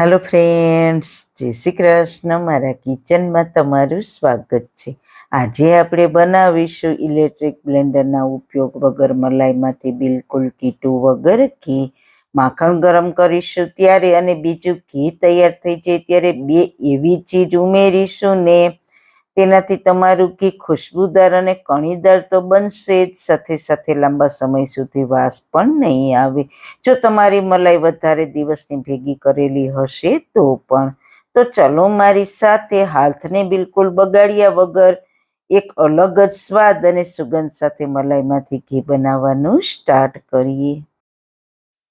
Hello friends જય શ્રી કૃષ્ણ. મારા કિચનમાં તમારું સ્વાગત છે. આજે આપણે બનાવીશું ઇલેક્ટ્રિક બ્લેન્ડરના ઉપયોગ વગર, મલાઈમાંથી બિલકુલ કીટું વગર ઘી. માખણ ગરમ કરીશું ત્યારે અને બીજું ઘી તૈયાર થઈ જાય ત્યારે બે એવી ચીજ ઉમેરીશું ને તેનાથી તમારું ઘી ખુશ્બુદાર અને કણીદાર તો બનશે જ. સાથે સાથે લાંબા સમય સુધી વાસ પણ નહીં આવે. જો તમારી મલાઈ વધારે દિવસની ભેગી કરેલી હશે તો પણ. તો ચલો મારી સાથે હાથને બિલકુલ બગાડ્યા વગર એક અલગ જ સ્વાદ અને સુગંધ સાથે મલાઈમાંથી ઘી બનાવવાનું સ્ટાર્ટ કરીએ.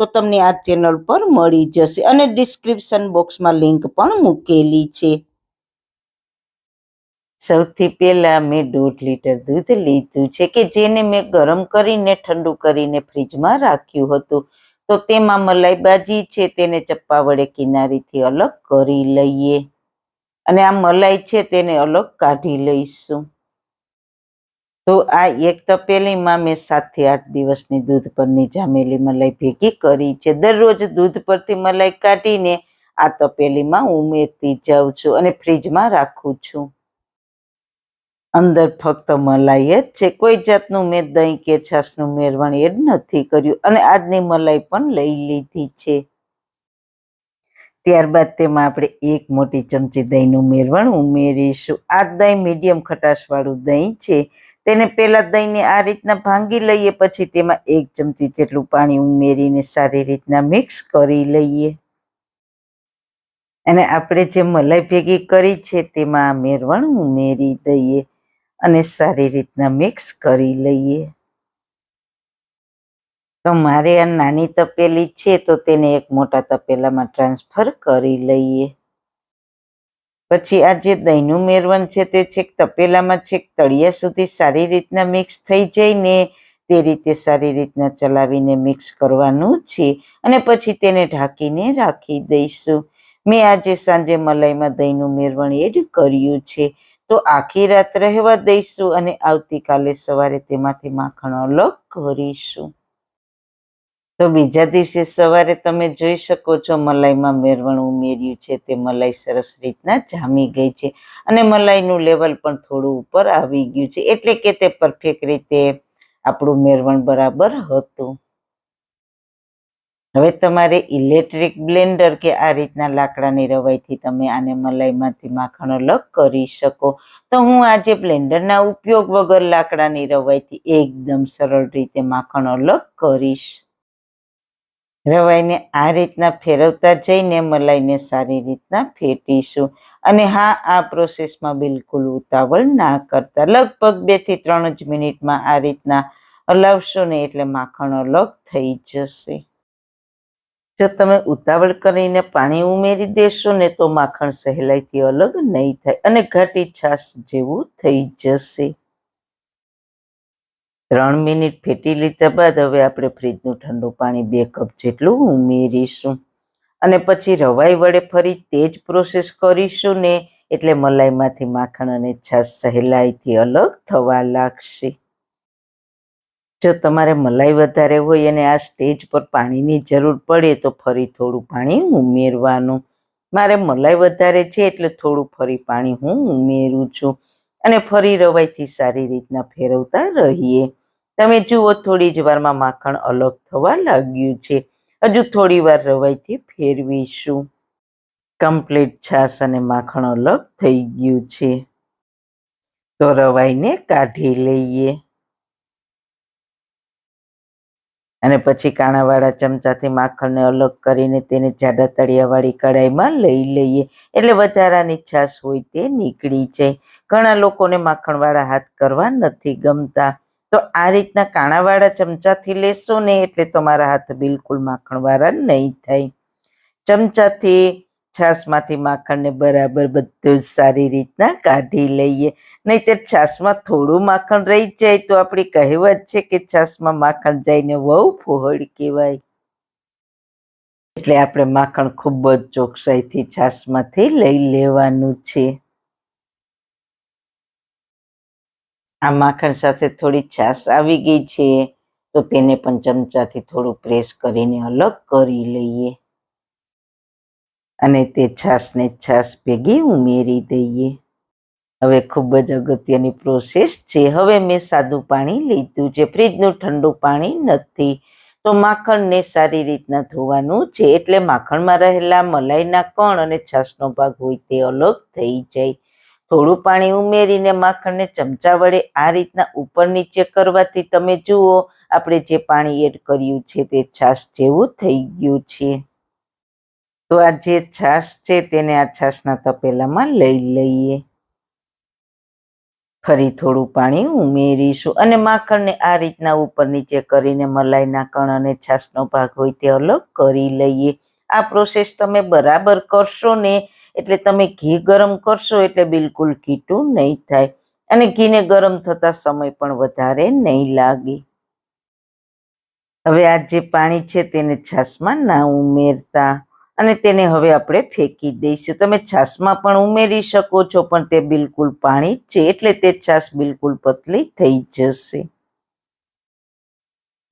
તો તમને આ ચેનલ પર મળી જશે અને ડિસ્ક્રિપ્શન બોક્સમાં લિંક પણ મૂકેલી છે. સૌથી પહેલા મેં દોઢ લીટર દૂધ લીધું છે કે જેને મેં ગરમ કરીને ઠંડુ કરીને ફ્રીજમાં રાખ્યું હતું. તો તેમાં મલાઈ બાજી છે તેને ચપ્પા વડે કિનારીથી અલગ કરી લઈએ. અને આ મલાઈ છે તેને અલગ કાઢી લઈશું. તો આ એક તપેલીમાં મેં સાતથી આઠ દિવસની દૂધ પરની જામેલી મલાઈ ભેગી કરી છે. દરરોજ દૂધ પરથી મલાઈ કાઢીને આ તપેલીમાં ઉમેરતી જાઉં છું અને ફ્રીજમાં રાખું છું. અંદર ફક્ત મલાઈ જ છે. કોઈ જાતનું મેં દહીં કે છાશનું મેરવણ એડ નથી કર્યું અને આજની મલાઈ પણ લઈ લીધી છે. ત્યારબાદ તેમાં આપણે એક મોટી ચમચી દહીંનું મેરવણ ઉમેરીશું. આ દહીં મીડિયમ ખટાશવાળું દહીં છે. તેને પહેલા દહીંને આ રીતના ભાંગી લઈએ, પછી તેમાં એક ચમચી જેટલું પાણી ઉમેરીને સારી રીતના મિક્સ કરી લઈએ. અને આપણે જે મલાઈ ભેગી કરી છે તેમાં આ મેરવણ ઉમેરી દઈએ અને સારી રીતના મિક્સ કરી લઈએ. તો મારે આ નાની તપેલી છે તો તેને એક મોટા તપેલામાં ટ્રાન્સફર કરી લઈએ. પછી આ જે દહીંનું મેરવણ છે તે છેક તપેલામાં છેક તળિયા સુધી સારી રીતના મિક્સ થઈ જઈને તે રીતે સારી રીતના ચલાવીને મિક્સ કરવાનું છે. અને પછી તેને ઢાંકીને રાખી દઈશું. મેં આજે સાંજે મલાઈમાં દહીંનું મેરવણ એડ કર્યું છે. તો આખી રાત રહેવા દઈશું અને આવતીકાલે સવારે તેમાંથી માખણ અલગ કરીશું. તો બીજા દિવસે સવારે તમે જોઈ શકો છો, મલાઈમાં મેરવણ ઉમેર્યું છે, તે મલાઈ સરસ રીતના જામી ગઈ છે અને મલાઈનું લેવલ પણ થોડું ઉપર આવી ગયું છે, એટલે કે તે પરફેક્ટ રીતે આપણું મેરવણ બરાબર હતું. હવે તમારે ઇલેક્ટ્રિક બ્લેન્ડર કે આ રીતના લાકડાની રવાઈથી તમે આને મલાઈમાંથી માખણ અલગ કરી શકો. તો હું આજે બ્લેન્ડરના ઉપયોગ વગર લાકડાની રવાઈથી એકદમ સરળ રીતે માખણ અલગ કરીશ. રવાઈને આ રીતના ફેરવતા જઈને મલાઈને સારી રીતના ફેટીશું. અને હા, આ પ્રોસેસમાં બિલકુલ ઉતાવળ ના કરતા. લગભગ બેથી ત્રણ જ મિનિટમાં આ રીતના હલાવશો ને એટલે માખણ અલગ થઈ જશે. જો તમે ઉતાવળ કરીને પાણી ઉમેરી દેશો ને તો માખણ સહેલાઈથી અલગ નહીં થાય અને ઘાટી છાશ જેવું થઈ જશે. ત્રણ મિનિટ ફેટી લીધા બાદ હવે આપણે ફ્રીજનું ઠંડુ પાણી બે કપ જેટલું ઉમેરીશું. અને પછી રવાઈ વડે ફરી તે જ પ્રોસેસ કરીશું ને એટલે મલાઈમાંથી માખણ અને છાશ સહેલાઈથી અલગ થવા લાગશે. જો તમારે મલાઈ વધારે હોય અને આ સ્ટેજ પર પાણીની જરૂર પડે તો ફરી થોડું પાણી ઉમેરવાનું. મારે મલાઈ વધારે છે એટલે થોડું ફરી પાણી હું ઉમેરું છું. અને ફરી રવાઈથી સારી રીતના ફેરવતા રહીએ. તમે જુઓ, થોડી જ વારમાં માખણ અલગ થવા લાગ્યું છે. હજુ થોડી વાર રવાઈથી ફેરવીશું. કમ્પ્લીટ છાશ અને માખણ અલગ થઈ ગયું છે. તો રવાઈને કાઢી લઈએ. અને પછી કાણાવાળા ચમચાથી માખણને અલગ કરીને તેને જાડા તળિયાવાળી કઢાઈમાં લઈ લઈએ. એટલે વધારાની છાશ હોય તે નીકળી જાય. ઘણા લોકોને માખણવાળા હાથ કરવા નથી ગમતા. તો આ રીતના કાણાવાળા ચમચાથી લેશો ને એટલે તમારા હાથ બિલકુલ માખણવાળા નહીં થાય. ચમચાથી છાશમાંથી માખણને બરાબર બધું જ સારી રીતના કાઢી લઈએ. નહીંતર છાશમાં થોડું માખણ રહી જાય તો આપણી કહેવત છે કે છાશમાં માખણ જઈને વહુ ફોહળ કહેવાય. એટલે આપણે માખણ ખૂબ જ ચોકસાઈથી છાશમાંથી લઈ લેવાનું છે. આ માખણ સાથે થોડી છાશ આવી ગઈ છે, તો તેને પણ ચમચાથી થોડું પ્રેસ કરીને અલગ કરી લઈએ. અને તે છાશને છાશ ભેગી ઉમેરી દઈએ. હવે ખૂબ જ અગત્યની પ્રોસેસ છે. હવે મેં સાદું પાણી લીધું છે. ફ્રીજનું ઠંડુ પાણી નથી. તો માખણને સારી રીતના ધોવાનું છે. એટલે માખણમાં રહેલા મલાઈના કણ અને છાશનો ભાગ હોય તે અલગ થઈ જાય. થોડું પાણી ઉમેરીને માખણને ચમચા વડે આ રીતના ઉપર નીચે કરવાથી તમે જુઓ, આપણે જે પાણી એડ કર્યું છે તે છાશ જેવું થઈ ગયું છે. તો આ જે છાશ છે તેને આ છાશના તપેલામાં લઈ લઈએ. ફરી થોડું પાણી ઉમેરીશું અને માખણને આ રીતના ઉપર નીચે કરીને મલાઈના કણ અને છાશનો ભાગ હોય તે અલગ કરી લઈએ. આ પ્રોસેસ તમે બરાબર કરશો ને એટલે તમે ઘી ગરમ કરશો એટલે બિલકુલ કીટું નહીં થાય. અને ઘીને ગરમ થતા સમય પણ વધારે નહીં લાગે. હવે આ જે પાણી છે તેને છાશમાં ના ઉમેરતા. અને તેને હવે આપણે ફેંકી દઈશું. તમે છાશમાં પણ ઉમેરી શકો છો, પણ તે બિલકુલ પાણી છે. એટલે તે છાશ બિલકુલ પતલી થઈ જશે.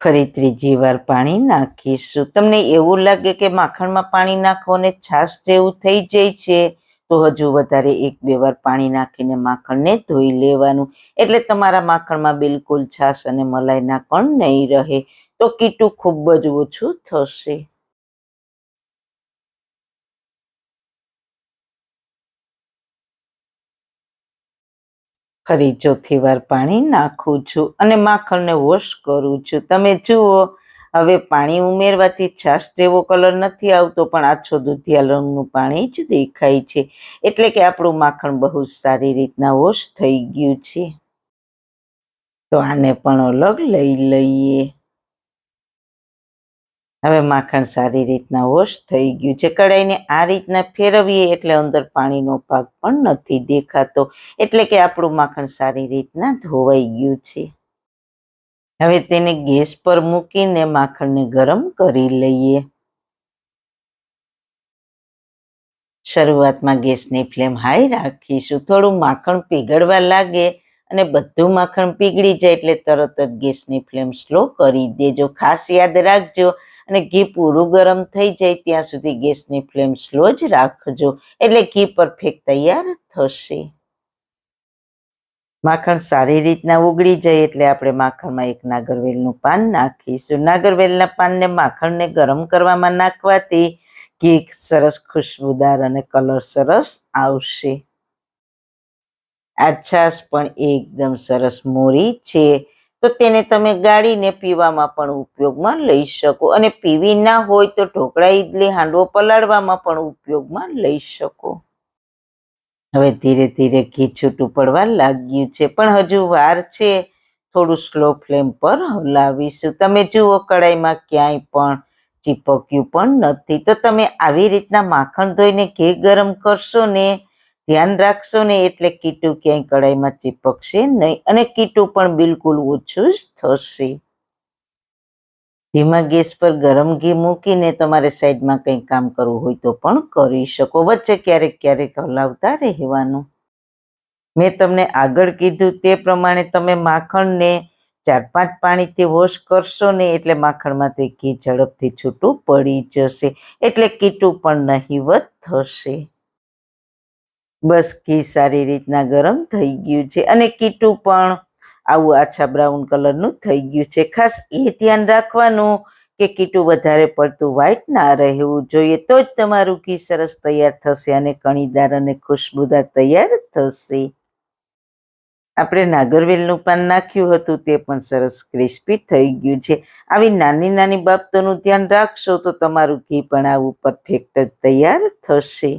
ફરી ત્રીજી વાર પાણી નાખીશું. તમને એવું લાગે કે માખણમાં પાણી નાખો અને છાશ જેવું થઈ જાય છે, તો હજુ વધારે એક બે વાર પાણી નાખીને માખણને ધોઈ લેવાનું. એટલે તમારા માખણમાં બિલકુલ છાશ અને મલાઈના કણ નહીં રહે, તો કીટું ખૂબ જ ઓછું થશે. ફરી ચોથી વાર પાણી નાખું છું અને માખણને વોશ કરું છું. તમે જુઓ, હવે પાણી ઉમેરવાથી છાશ જેવો કલર નથી આવતો, પણ આછો દૂધિયા રંગનું પાણી જ દેખાય છે. એટલે કે આપણું માખણ બહુ સારી રીતના વોશ થઈ ગયું છે. તો આને પણ અલગ લઈ લઈએ. હવે માખણ સારી રીતના વોશ થઈ ગયું છે. કઢાઈને આ રીતના ફેરવીએ એટલે અંદર પાણીનો ભાગ પણ નથી દેખાતો. એટલે કે આપણું માખણ સારી રીતના ધોવાઈ ગયું છે. હવે તેને ગેસ પર મૂકીને માખણને ગરમ કરી લઈએ. શરૂઆતમાં ગેસની ફ્લેમ હાઈ રાખીશું. થોડું માખણ પીગળવા લાગે અને બધું માખણ પીગળી જાય એટલે તરત જ ગેસની ફ્લેમ સ્લો કરી દેજો. ખાસ યાદ રાખજો અને ઘી પૂરું ગરમ થઈ જાય ત્યાં સુધી ગેસની ફ્લેમ સ્લો જ રાખજો. એટલે ઘી પરફેક્ટ તૈયાર થશે. માખણ સારી રીતના ઉગળી જાય એટલે આપણે માખણમાં એક નાગરવેલનું પાન નાખીશું. નાગરવેલના પાનને માખણને ગરમ કરવામાં નાખવાથી ઘી સરસ ખુશ્બુદાર અને કલર સરસ આવશે. આ છાશ પણ એકદમ સરસ મોરી છે. તો તેને તમે ગાળીને પીવામાં પણ ઉપયોગમાં લઈ શકો. અને પીવી ના હોય તો ઢોકળા, ઈડલી, હાંડવો પલાળવામાં પણ ઉપયોગમાં લઈ શકો. હવે ધીરે ધીરે ઘી છૂટું પડવા લાગ્યું છે, પણ હજુ વાર છે. થોડું સ્લો ફ્લેમ પર હલાવીશું. તમે જુઓ, કડાઈમાં ક્યાંય પણ ચીપક્યું પણ નથી. તો તમે આવી રીતના માખણ ધોઈને ઘી ગરમ કરશો ને ધ્યાન રાખશો ને એટલે કીટું ક્યાંય કડાઈમાં ચીપકશે નહીં અને કીટું પણ બિલકુલ ઓછું જ થશે. ધીમા ગેસ પર ગરમ ઘી મૂકીને તમારે સાઈડમાં કંઈ કામ કરવું હોય તો પણ કરી શકો. વચ્ચે ક્યારેક ક્યારેક હલાવતા રહેવાનું. મેં તમને આગળ કીધું તે પ્રમાણે તમે માખણને ચાર પાંચ પાણીથી વોશ કરશો ને એટલે માખણમાંથી ઘી ઝડપથી છૂટું પડી જશે. એટલે કીટું પણ નહીવત થશે. બસ ઘી સારી રીતના ગરમ થઈ ગયું છે અને કીટું પણ આવું આછા બ્રાઉન કલરનું થઈ ગયું છે. ખાસ એ ધ્યાન રાખવાનું કે કીટું વધારે પડતું વ્હાઈટ ના રહેવું જોઈએ તો જ તમારું ઘી સરસ તૈયાર થશે અને કણીદાર અને ખુશ્બુદાર તૈયાર થશે. આપણે નાગરવેલનું પાન નાખ્યું હતું તે પણ સરસ ક્રિસ્પી થઈ ગયું છે. આવી નાની નાની બાબતોનું ધ્યાન રાખશો તો તમારું ઘી પણ આવું પરફેક્ટ જ તૈયાર થશે.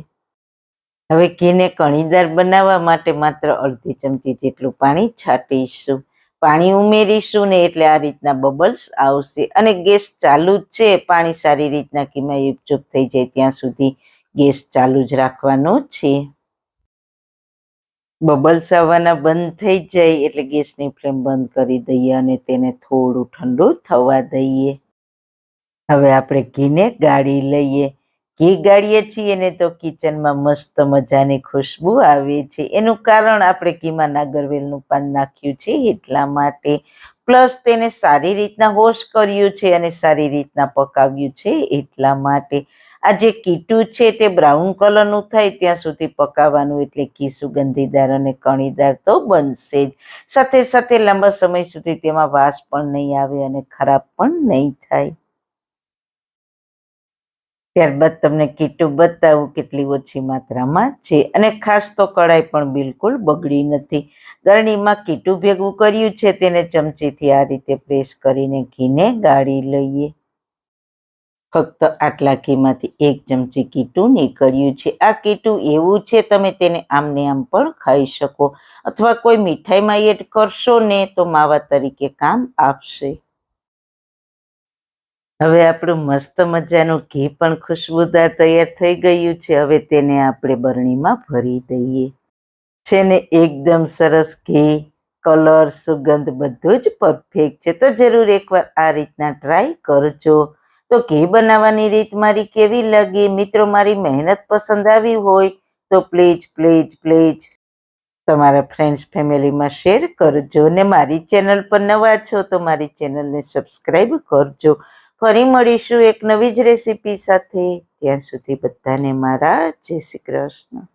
હવે ઘીને કણીદાર બનાવવા માટે માત્ર અડધી ચમચી જેટલું પાણી છાંટીશું. પાણી ઉમેરીશું ને એટલે આ રીતના બબલ્સ આવશે અને ગેસ ચાલુ જ છે. પાણી સારી રીતના ઘીમાં યુપચુપ થઈ જાય ત્યાં સુધી ગેસ ચાલુ જ રાખવાનો છે. બબલ્સ આવવાના બંધ થઈ જાય એટલે ગેસની ફ્લેમ બંધ કરી દઈએ અને તેને થોડું ઠંડુ થવા દઈએ. હવે આપણે ઘીને ગાળી લઈએ. ઘી ગાળીએ છીએ ને તો કિચનમાં મસ્ત મજાની ખુશ્બુ આવે છે. એનું કારણ આપણે ઘીમાં નાગરવેલનું પાન નાખ્યું છે એટલા માટે. પ્લસ તેને સારી રીતના હોશ કર્યું છે અને સારી રીતના પકાવ્યું છે એટલા માટે. આ જે કીટું છે તે બ્રાઉન કલરનું થાય ત્યાં સુધી પકાવવાનું એટલે ઘી સુગંધીદાર અને કણીદાર તો બનશે જ. સાથે સાથે લાંબા સમય સુધી તેમાં વાસ પણ નહીં આવે અને ખરાબ પણ નહીં થાય. ત્યારબાદ તમને કીટું બતાવું કેટલી ઓછી માત્રામાં છે. અને ખાસ તો કઢાઈ પણ બિલકુલ બગડી નથી. ગરણીમાં કીટું ભેગું કર્યું છે તેને ચમચીથી આ રીતે પ્રેસ કરીને ઘીને ગાળી લઈએ. ફક્ત આટલા ઘીમાંથી એક ચમચી કીટું નીકળ્યું છે. આ કીટું એવું છે તમે તેને આમને આમ પણ ખાઈ શકો. અથવા કોઈ મીઠાઈમાં એડ કરશો ને તો માવા તરીકે કામ આપશે. હવે આપણું મસ્ત મજાનું ઘી પણ ખુશ્બુદાર તૈયાર થઈ ગયું છે. હવે તેને આપણે બરણીમાં ભરી દઈએ. છે ને, એકદમ સરસ ઘી, કલર, સુગંધ બધું જ પરફેક્ટ છે. તો જરૂર એકવાર આ રીતના ટ્રાય કરજો. તો ઘી બનાવવાની રીત મારી કેવી લાગી? મિત્રો, મારી મહેનત પસંદ આવી હોય તો પ્લીઝ પ્લીઝ પ્લીઝ તમારા ફ્રેન્ડ્સ ફેમિલીમાં શેર કરજો. ને મારી ચેનલ પર નવા છો તો મારી ચેનલને સબસ્ક્રાઈબ કરજો. ફરી મળીશું એક નવી જ રેસીપી સાથે. ત્યાં સુધી બધાને મારા જય શ્રી કૃષ્ણ.